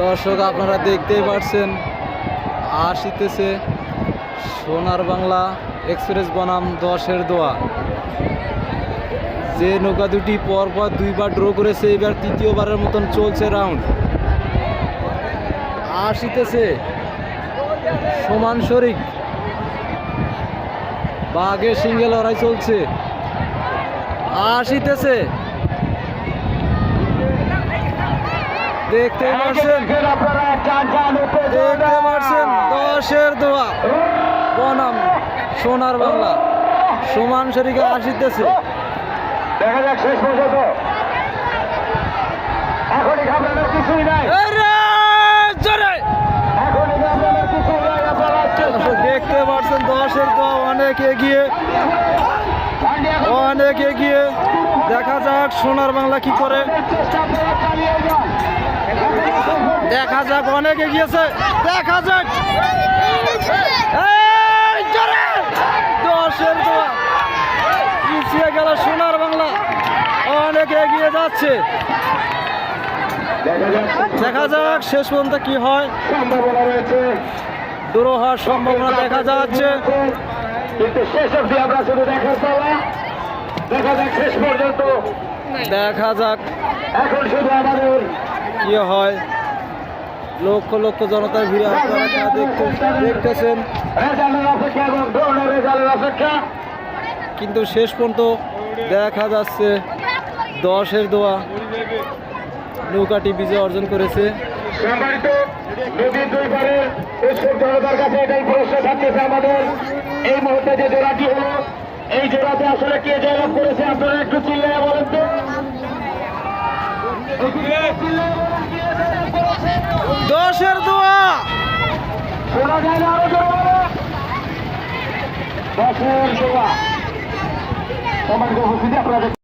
দর্শক, আপনারা দেখতেই পারছেন আসিতেছে সোনার বাংলা এক্সপ্রেস বনাম দশের দোয়া। যে নৌকা দুটি পরপর দুইবার ড্র করেছে, এবার তৃতীয়বারের মতন চলছে রাউন্ড। আসিতেছে সমান শরিক। বাঘের সিঙ্গে লড়াই চলছে। আসিতেছে দেখতে পারছেন? দেখতে পাচ্ছেন দশের দোয়া। বনাম সোনার বাংলা। সমান শরিকে আসিতেছে দেখা যাক শেষ পর্যন্ত। এখনই ঘাবড়ানোর কিছুই নাই। দেখতে পাচ্ছেন দশের দোয়া অনেক এগিয়ে। অনেক এগিয়ে। দেখা যাক সোনার বাংলা কি করে। দেখা যাক, অনেক এগিয়েছে। দেখা যাক। দশের পিছিয়ে গেল সোনার বাংলা। অনেক এগিয়ে যাচ্ছে। দেখা যাক, শেষ পর্যন্ত কি হয়। দূর হওয়ার সম্ভাবনা দেখা যাচ্ছে। কিন্তু শেষ অবধি আমরা শুধু পালা। দেখা যাক শেষ পর্যন্ত। দেখা যাক। এখন শুধু আমাদের কি হয়? লক্ষ লক্ষ জনতার ভিড়ে আপনারা দেখতেছেন। কিন্তু শেষ পর্যন্ত দেখা যাচ্ছে দশের দোয়া। নৌকাটি বিজয় অর্জন করেছে। আমাদের। এই মুহূর্তে যে জোড়াটি হলো এই জোড়াতে আসলে কে জয়লাভ করেছে আপনারা একটু চিল্লায় বলেন তো? দশের দোয়া। শোনা যায় না আরও দশের জোড়া সম্মানিত উপস্থিতি আপনারা